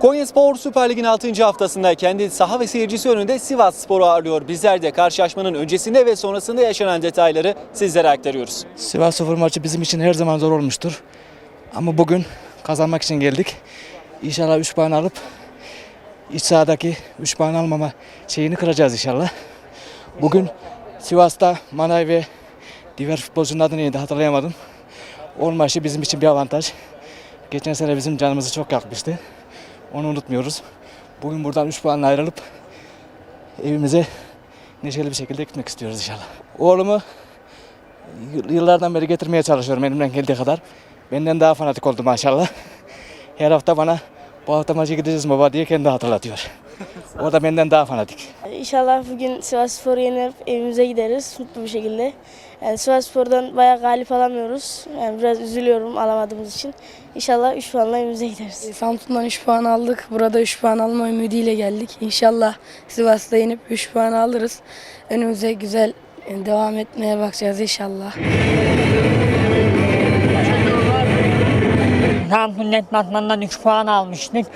Konya Spor Süper Lig'in 6. haftasında kendi saha ve seyircisi önünde Sivas Spor'u ağırlıyor. Bizler de karşılaşmanın öncesinde ve sonrasında yaşanan detayları sizlere aktarıyoruz. Sivas Spor maçı bizim için her zaman zor olmuştur. Ama bugün kazanmak için geldik. İnşallah 3 puan alıp iç sahadaki 3 puan almama şeyini kıracağız inşallah. Bugün Sivas'ta Manay ve diğer futbolcunun adı neydi hatırlayamadım. Onun maçı bizim için bir avantaj. Geçen sene bizim canımızı çok yakmıştı. Onu unutmuyoruz. Bugün buradan 3 puanla ayrılıp evimize neşeli bir şekilde gitmek istiyoruz inşallah. Oğlumu yıllardan beri getirmeye çalışıyorum elimden geldiği kadar. Benden daha fanatik oldu maşallah. Her hafta bana bu hafta maça gideceğiz baba diye kendi hatırlatıyor. O da benden daha fanatik. İnşallah bugün Sivas Spor'u yenip evimize gideriz mutlu bir şekilde. Yani Sivas Spor'dan bayağı galip alamıyoruz. Yani biraz üzülüyorum alamadığımız için. İnşallah 3 puanla evimize gideriz. Samsun'dan 3 puan aldık. Burada 3 puan alma ümidiyle geldik. İnşallah Sivas'ta yenip 3 puan alırız. Önümüze güzel devam etmeye bakacağız inşallah. Samsun deplasmanından 3 puan almıştık.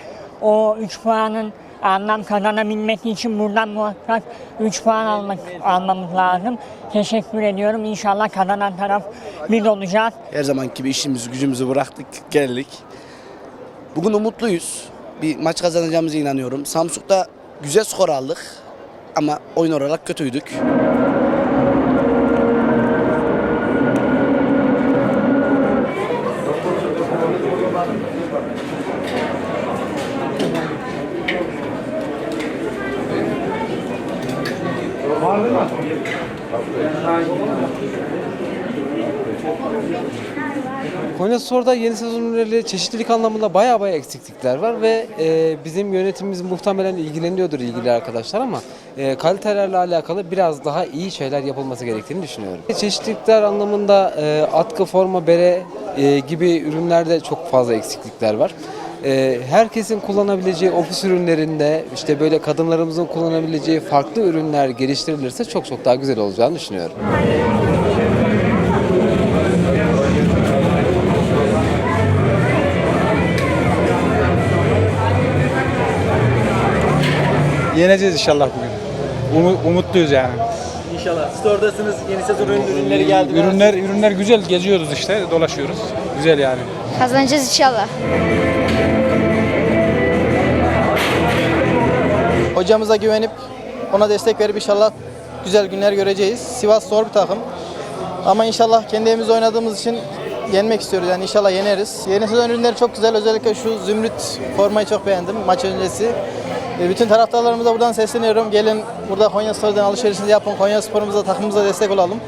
O 3 puanın anlam kazanabilmek için buradan muhakkak 3 puan almak, almamız lazım. Teşekkür ediyorum. İnşallah kazanan taraf biz olacağız. Her zamanki gibi işimizi gücümüzü bıraktık geldik. Bugün umutluyuz. Bir maç kazanacağımıza inanıyorum. Samsung'da güzel skor aldık ama oyun olarak kötüydük. Konya Spor'da yeni sezon çeşitlilik anlamında baya baya eksiklikler var ve e, bizim yönetimimiz muhtemelen ilgileniyordur ilgili arkadaşlar ama e, kalitelerle alakalı biraz daha iyi şeyler yapılması gerektiğini düşünüyorum. Çeşitlilikler anlamında e, atkı, forma, bere e, gibi ürünlerde çok fazla eksiklikler var. E, herkesin kullanabileceği ofis ürünlerinde işte böyle kadınlarımızın kullanabileceği farklı ürünler geliştirilirse çok çok daha güzel olacağını düşünüyorum. Yeneceğiz inşallah bugün. Umu- umutluyuz yani. İnşallah. Store'dasınız. Yeni sezon ürünleri geldi. Ürünler ürünler güzel geziyoruz işte dolaşıyoruz. Güzel yani. Kazanacağız inşallah. Hocamıza güvenip ona destek verip inşallah güzel günler göreceğiz. Sivas zor bir takım. Ama inşallah kendi evimizde oynadığımız için yenmek istiyoruz. Yani inşallah yeneriz. Yeni sezon ürünleri çok güzel. Özellikle şu zümrüt formayı çok beğendim maç öncesi. E, Bütün taraftarlarımıza buradan sesleniyorum. Gelin burada Konya Spor'dan alışverişinizi yapın. Konya Spor'umuza, takımımıza destek olalım.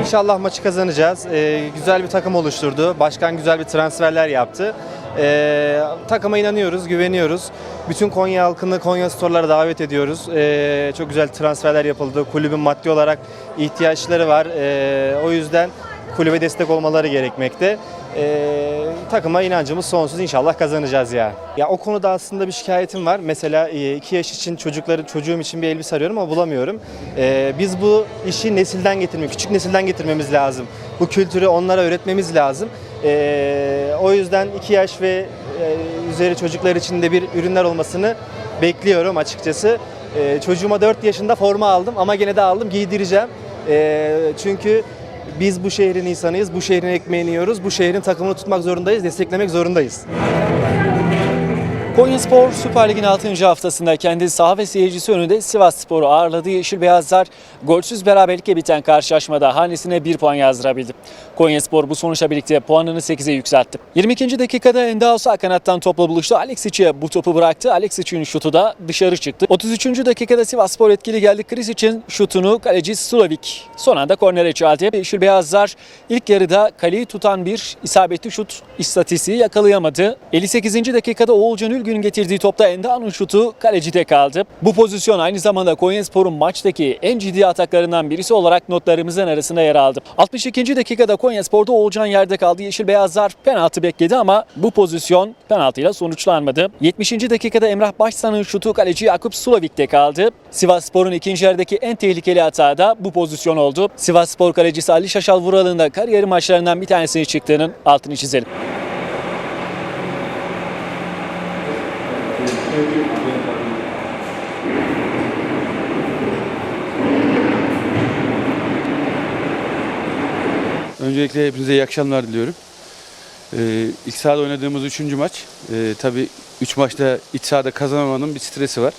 İnşallah maçı kazanacağız. Ee, güzel bir takım oluşturdu. Başkan güzel bir transferler yaptı. Ee, takıma inanıyoruz, güveniyoruz. Bütün Konya halkını Konya Spor'lara davet ediyoruz. Ee, çok güzel transferler yapıldı. Kulübün maddi olarak ihtiyaçları var. Ee, o yüzden kulübe destek olmaları gerekmekte. Ee, takıma inancımız sonsuz. İnşallah kazanacağız ya. Ya o konuda aslında bir şikayetim var. Mesela 2 yaş için çocukları çocuğum için bir elbise arıyorum ama bulamıyorum. Ee, biz bu işi nesilden getirme, küçük nesilden getirmemiz lazım. Bu kültürü onlara öğretmemiz lazım. Ee, o yüzden 2 yaş ve e, üzeri çocuklar için de bir ürünler olmasını bekliyorum açıkçası. Ee, çocuğuma 4 yaşında forma aldım ama gene de aldım giydireceğim. Ee, çünkü biz bu şehrin insanıyız, bu şehrin ekmeğini yiyoruz, bu şehrin takımını tutmak zorundayız, desteklemek zorundayız. Konya Spor Süper Lig'in 6. haftasında kendi saha ve seyircisi önünde Sivas Spor'u ağırladığı Yeşil Beyazlar golsüz beraberlikle biten karşılaşmada hanesine 1 puan yazdırabildi. Konya Spor bu sonuçla birlikte puanını 8'e yükseltti. 22. dakikada Endao sağ kanattan topla buluştu. Alexic'e bu topu bıraktı. Alexic'in şutu da dışarı çıktı. 33. dakikada Sivas Spor etkili geldi. Krisic'in şutunu kaleci Sulovic son anda kornere çaldı. Yeşil Beyazlar ilk yarıda kaleyi tutan bir isabetli şut istatistiği yakalayamadı. 58. dakikada Oğulcan Ülgün'ün getirdiği topta Endao'nun şutu kalecide kaldı. Bu pozisyon aynı zamanda Konyaspor'un maçtaki en ciddi ataklarından birisi olarak notlarımızın arasında yer aldı. 62. dakikada Konyaspor'da Oğulcan yerde kaldı. Yeşil Beyazlar penaltı bekledi ama bu pozisyon penaltıyla sonuçlanmadı. 70. dakikada Emrah Başsan'ın şutu kaleci Yakup Sulovic'te kaldı. Sivasspor'un ikinci yarıdaki en tehlikeli hata da bu pozisyon oldu. Sivasspor kalecisi Ali Şaşal Vural'ın da kariyeri maçlarından bir tanesini çıktığının altını çizelim. Öncelikle hepinize iyi akşamlar diliyorum. Ee, ilk sahada oynadığımız üçüncü maç. Ee, tabii üç maçta iç sahada kazanamamanın bir stresi var.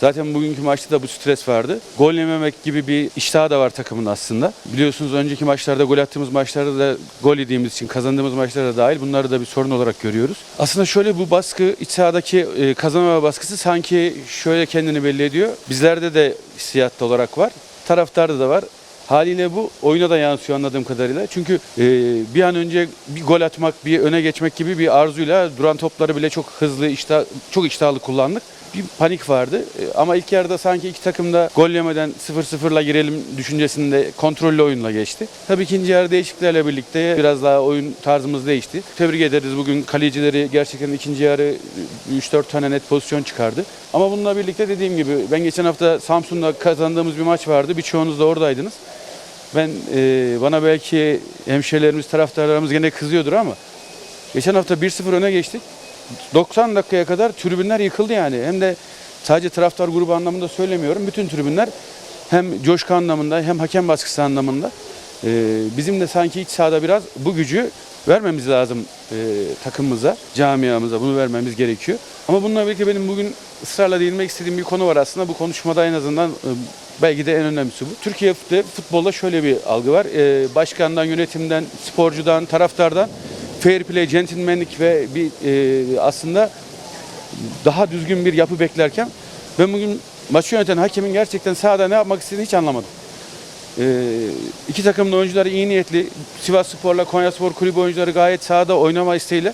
Zaten bugünkü maçta da bu stres vardı. Gol yememek gibi bir iştahı da var takımın aslında. Biliyorsunuz önceki maçlarda gol attığımız maçlarda da gol yediğimiz için kazandığımız maçlara da dahil bunları da bir sorun olarak görüyoruz. Aslında şöyle bu baskı iç sahadaki e, kazanama baskısı sanki şöyle kendini belli ediyor. Bizlerde de hissiyatta olarak var. Taraftarda da var. Haliyle bu oyuna da yansıyor anladığım kadarıyla. Çünkü e, bir an önce bir gol atmak, bir öne geçmek gibi bir arzuyla duran topları bile çok hızlı, iştah, çok iştahlı kullandık. Bir panik vardı E, ama ilk yarıda sanki iki takım da gol yemeden 0-0'la girelim düşüncesinde kontrollü oyunla geçti. Tabii ikinci yarı değişikliklerle birlikte biraz daha oyun tarzımız değişti. Tebrik ederiz bugün kalecileri gerçekten ikinci yarı 3-4 tane net pozisyon çıkardı. Ama bununla birlikte dediğim gibi ben geçen hafta Samsun'da kazandığımız bir maç vardı. Birçoğunuz da oradaydınız. Ben e, bana belki hemşehrilerimiz, taraftarlarımız gene kızıyordur ama geçen hafta 1-0 öne geçtik. 90 dakikaya kadar tribünler yıkıldı yani. Hem de sadece taraftar grubu anlamında söylemiyorum. Bütün tribünler hem coşku anlamında hem hakem baskısı anlamında e, bizim de sanki iç sahada biraz bu gücü vermemiz lazım e, takımımıza, camiamıza bunu vermemiz gerekiyor. Ama bununla birlikte benim bugün ısrarla değinmek istediğim bir konu var aslında. Bu konuşmada en azından e, belki de en önemlisi bu. Türkiye'de futbolda şöyle bir algı var. E, başkandan, yönetimden, sporcudan, taraftardan fair play, centilmenlik ve bir e, aslında daha düzgün bir yapı beklerken ben bugün maçı yöneten hakemin gerçekten sahada ne yapmak istediğini hiç anlamadım. E, iki takımın oyuncuları iyi niyetli. Sivas Spor'la Konya Spor Kulübü oyuncuları gayet sahada oynama isteğiyle.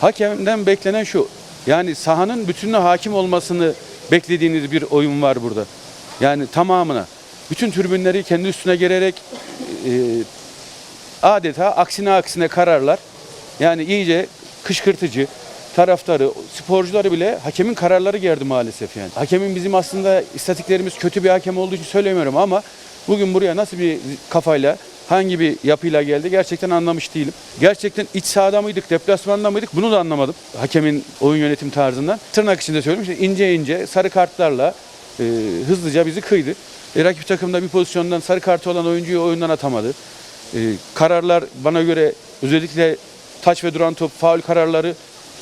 Hakemden beklenen şu. Yani sahanın bütününe hakim olmasını beklediğiniz bir oyun var burada. Yani tamamına. Bütün tribünleri kendi üstüne gererek e, adeta aksine aksine kararlar. Yani iyice kışkırtıcı taraftarı, sporcuları bile hakemin kararları gerdi maalesef yani. Hakemin bizim aslında istatiklerimiz kötü bir hakem olduğu için söylemiyorum ama bugün buraya nasıl bir kafayla hangi bir yapıyla geldi gerçekten anlamış değilim. Gerçekten iç sahada mıydık, deplasmanda mıydık bunu da anlamadım. Hakemin oyun yönetim tarzından. Tırnak içinde söylüyorum işte ince ince sarı kartlarla e, hızlıca bizi kıydı. E, rakip takımda bir pozisyondan sarı kartı olan oyuncuyu oyundan atamadı. E, kararlar bana göre özellikle taç ve duran top faul kararları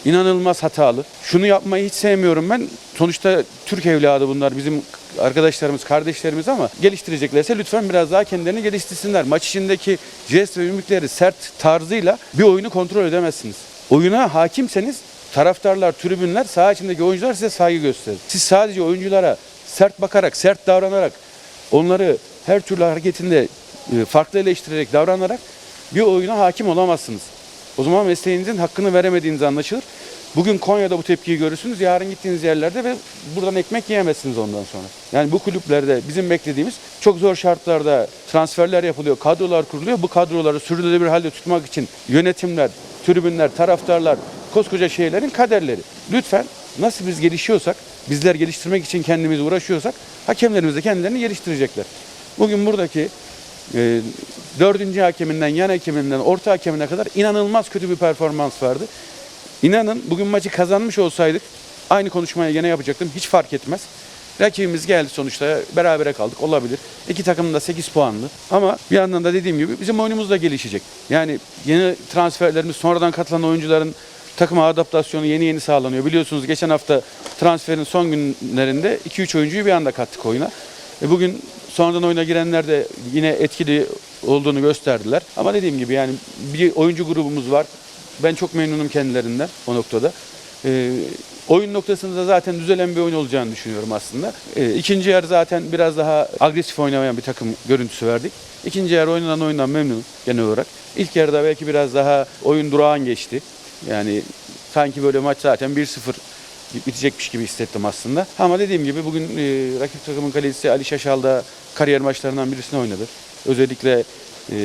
inanılmaz hatalı. Şunu yapmayı hiç sevmiyorum ben. Sonuçta Türk evladı bunlar bizim arkadaşlarımız, kardeşlerimiz ama geliştireceklerse lütfen biraz daha kendilerini geliştirsinler. Maç içindeki jest ve mimikleri sert tarzıyla bir oyunu kontrol edemezsiniz. Oyuna hakimseniz taraftarlar, tribünler, saha içindeki oyuncular size saygı gösterir. Siz sadece oyunculara sert bakarak, sert davranarak, onları her türlü hareketinde e, farklı eleştirerek, davranarak bir oyuna hakim olamazsınız. O zaman mesleğinizin hakkını veremediğiniz anlaşılır. Bugün Konya'da bu tepkiyi görürsünüz. Yarın gittiğiniz yerlerde ve buradan ekmek yiyemezsiniz ondan sonra. Yani bu kulüplerde bizim beklediğimiz çok zor şartlarda transferler yapılıyor, kadrolar kuruluyor. Bu kadroları sürdürülebilir halde tutmak için yönetimler, tribünler, taraftarlar, koskoca şehirlerin kaderleri. Lütfen nasıl biz gelişiyorsak, bizler geliştirmek için kendimizi uğraşıyorsak hakemlerimiz de kendilerini geliştirecekler. Bugün buradaki e, dördüncü hakeminden, yan hakeminden, orta hakemine kadar inanılmaz kötü bir performans vardı. İnanın bugün maçı kazanmış olsaydık aynı konuşmayı gene yapacaktım. Hiç fark etmez. Rakibimiz geldi sonuçta berabere kaldık olabilir. İki takım da 8 puanlı. Ama bir yandan da dediğim gibi bizim oyunumuz da gelişecek. Yani yeni transferlerimiz sonradan katılan oyuncuların takıma adaptasyonu yeni yeni sağlanıyor. Biliyorsunuz geçen hafta transferin son günlerinde 2-3 oyuncuyu bir anda kattık oyuna. E bugün sonradan oyuna girenler de yine etkili olduğunu gösterdiler. Ama dediğim gibi yani bir oyuncu grubumuz var. Ben çok memnunum kendilerinden o noktada. Ee, oyun noktasında zaten düzelen bir oyun olacağını düşünüyorum aslında. Ee, ikinci yer zaten biraz daha agresif oynamayan bir takım görüntüsü verdik. İkinci yer oynanan oyundan memnunum genel olarak. İlk yarıda belki biraz daha oyun durağan geçti. Yani sanki böyle maç zaten 1-0 bitecekmiş gibi hissettim aslında. Ama dediğim gibi bugün e, rakip takımın kalecisi Ali Şaşal da kariyer maçlarından birisini oynadı. Özellikle e,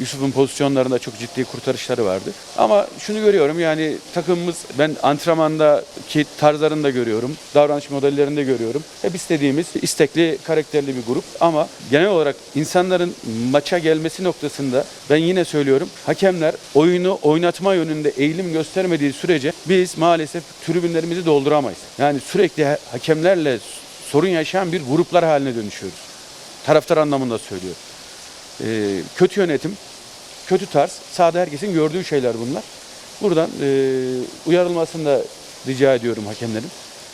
Yusuf'un pozisyonlarında çok ciddi kurtarışları vardı. Ama şunu görüyorum yani takımımız ben antrenmandaki tarzlarını da görüyorum. Davranış modellerini de görüyorum. Hep istediğimiz istekli, karakterli bir grup. Ama genel olarak insanların maça gelmesi noktasında ben yine söylüyorum. Hakemler oyunu oynatma yönünde eğilim göstermediği sürece biz maalesef tribünlerimizi dolduramayız. Yani sürekli ha- hakemlerle sorun yaşayan bir gruplar haline dönüşüyoruz. Taraftar anlamında söylüyorum. Ee, kötü yönetim, kötü tarz, sahada herkesin gördüğü şeyler bunlar. Buradan e, uyarılmasını da rica ediyorum hakemlerin.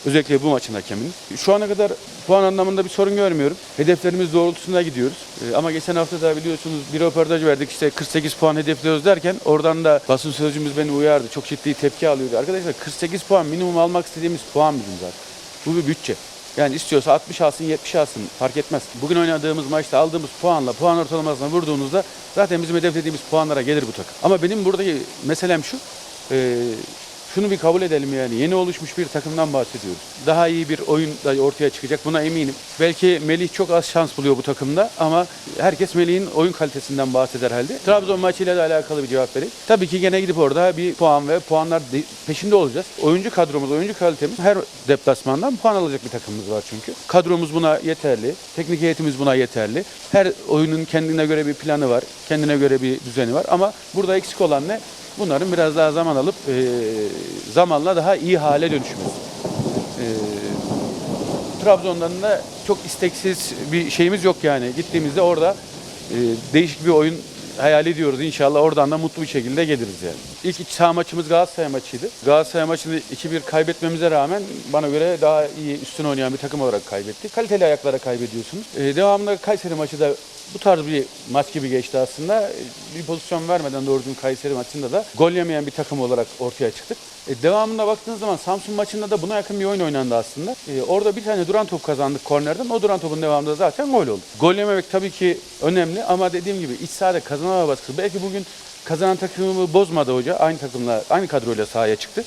Özellikle bu maçın hakeminin. Şu ana kadar puan anlamında bir sorun görmüyorum. Hedeflerimiz doğrultusunda gidiyoruz. E, ama geçen hafta da biliyorsunuz bir röportaj verdik işte 48 puan hedefliyoruz derken oradan da basın sözcümüz beni uyardı. Çok ciddi tepki alıyordu. Arkadaşlar 48 puan minimum almak istediğimiz puan bizim zaten. Bu bir bütçe. Yani istiyorsa 60 alsın 70 alsın fark etmez. Bugün oynadığımız maçta aldığımız puanla puan ortalamasına vurduğunuzda zaten bizim hedeflediğimiz puanlara gelir bu takım. Ama benim buradaki meselem şu. Şunu bir kabul edelim yani yeni oluşmuş bir takımdan bahsediyoruz. Daha iyi bir oyun da ortaya çıkacak buna eminim. Belki Melih çok az şans buluyor bu takımda ama herkes Melih'in oyun kalitesinden bahseder halde. Trabzon maçıyla da alakalı bir cevap vereyim. Tabii ki gene gidip orada bir puan ve puanlar de- peşinde olacağız. Oyuncu kadromuz, oyuncu kalitemiz her deplasmandan puan alacak bir takımımız var çünkü. Kadromuz buna yeterli. Teknik heyetimiz buna yeterli. Her oyunun kendine göre bir planı var. Kendine göre bir düzeni var ama burada eksik olan ne? Bunların biraz daha zaman alıp e, zamanla daha iyi hale dönüşmesi. E, Trabzon'dan da çok isteksiz bir şeyimiz yok yani. Gittiğimizde orada e, değişik bir oyun hayal ediyoruz. İnşallah oradan da mutlu bir şekilde geliriz yani. İlk iç saha maçımız Galatasaray maçıydı. Galatasaray maçını 2-1 kaybetmemize rağmen bana göre daha iyi üstün oynayan bir takım olarak kaybettik. Kaliteli ayaklara kaybediyorsunuz. E, devamında Kayseri maçı da bu tarz bir maç gibi geçti aslında. E, Bir pozisyon vermeden doğru Kayseri maçında da gol yemeyen bir takım olarak ortaya çıktık. E, devamında baktığınız zaman Samsun maçında da buna yakın bir oyun oynandı aslında. E, orada bir tane duran top kazandık kornerden. O duran topun devamında zaten gol oldu. Gol yememek tabii ki önemli ama dediğim gibi iç sahada kazanama baskısı. Belki bugün kazanan takımı bozmadı hoca. Aynı takımla, aynı kadroyla sahaya çıktı.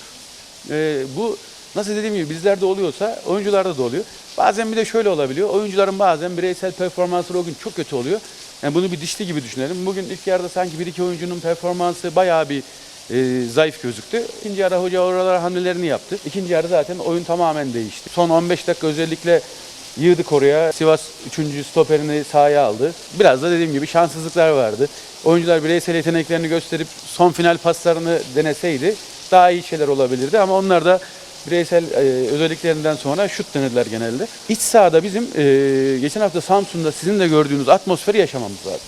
E, bu nasıl dediğim gibi bizlerde oluyorsa oyuncularda da oluyor. Bazen bir de şöyle olabiliyor. Oyuncuların bazen bireysel performansları o gün çok kötü oluyor. Yani bunu bir dişli gibi düşünelim. Bugün ilk yarıda sanki bir iki oyuncunun performansı bayağı bir e, zayıf gözüktü. İkinci yarı hoca oralara hamlelerini yaptı. İkinci yarı zaten oyun tamamen değişti. Son 15 dakika özellikle yığdık oraya. Sivas 3. stoperini sahaya aldı. Biraz da dediğim gibi şanssızlıklar vardı. Oyuncular bireysel yeteneklerini gösterip son final paslarını deneseydi daha iyi şeyler olabilirdi ama onlar da bireysel e, özelliklerinden sonra şut denediler genelde. İç sahada bizim e, geçen hafta Samsun'da sizin de gördüğünüz atmosferi yaşamamız lazım.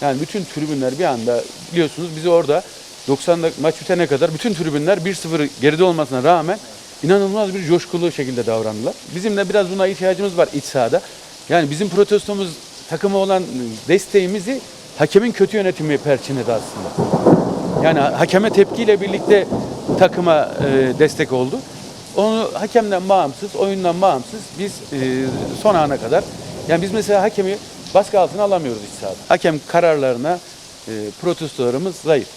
Yani bütün tribünler bir anda biliyorsunuz bizi orada 90 dak- maç bitene kadar bütün tribünler 1-0 geride olmasına rağmen inanılmaz bir coşkulu şekilde davrandılar. Bizim de biraz buna ihtiyacımız var iç sahada. Yani bizim protestomuz takıma olan desteğimizi hakemin kötü yönetimi perçinledi aslında. Yani hakeme tepkiyle birlikte takıma e, destek oldu. Onu hakemden bağımsız, oyundan bağımsız biz e, son ana kadar yani biz mesela hakemi baskı altına alamıyoruz iç sahada. Hakem kararlarına e, protestolarımız zayıf.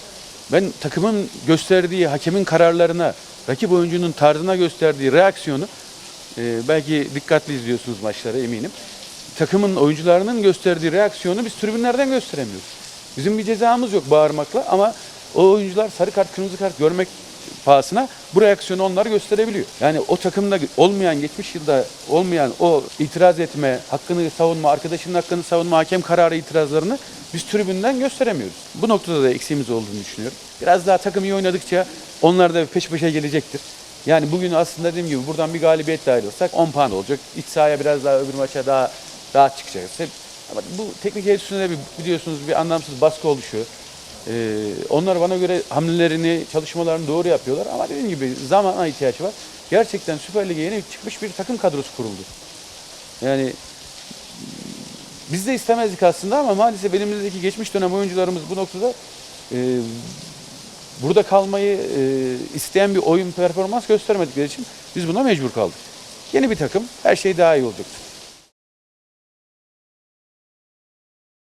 Ben takımın gösterdiği hakemin kararlarına, rakip oyuncunun tarzına gösterdiği reaksiyonu e, belki dikkatli izliyorsunuz maçları eminim. Takımın oyuncularının gösterdiği reaksiyonu biz tribünlerden gösteremiyoruz. Bizim bir cezamız yok bağırmakla ama o oyuncular sarı kart, kırmızı kart görmek pahasına bu reaksiyonu onlar gösterebiliyor. Yani o takımda olmayan, geçmiş yılda olmayan o itiraz etme, hakkını savunma, arkadaşının hakkını savunma, hakem kararı itirazlarını biz tribünden gösteremiyoruz. Bu noktada da eksiğimiz olduğunu düşünüyorum. Biraz daha takım iyi oynadıkça onlar da peş peşe gelecektir. Yani bugün aslında dediğim gibi buradan bir galibiyetle ayrılsak 10 puan olacak. İç sahaya biraz daha öbür maça daha rahat çıkacağız. Ama bu teknik heyet üstünde bir, biliyorsunuz bir anlamsız baskı oluşuyor. Ee, onlar bana göre hamlelerini, çalışmalarını doğru yapıyorlar ama dediğim gibi zamana ihtiyaç var. Gerçekten Süper Lig'e yeni çıkmış bir takım kadrosu kuruldu. Yani biz de istemezdik aslında ama maalesef elimizdeki geçmiş dönem oyuncularımız bu noktada e, burada kalmayı e, isteyen bir oyun performans göstermedikleri için biz buna mecbur kaldık. Yeni bir takım, her şey daha iyi olacaktır.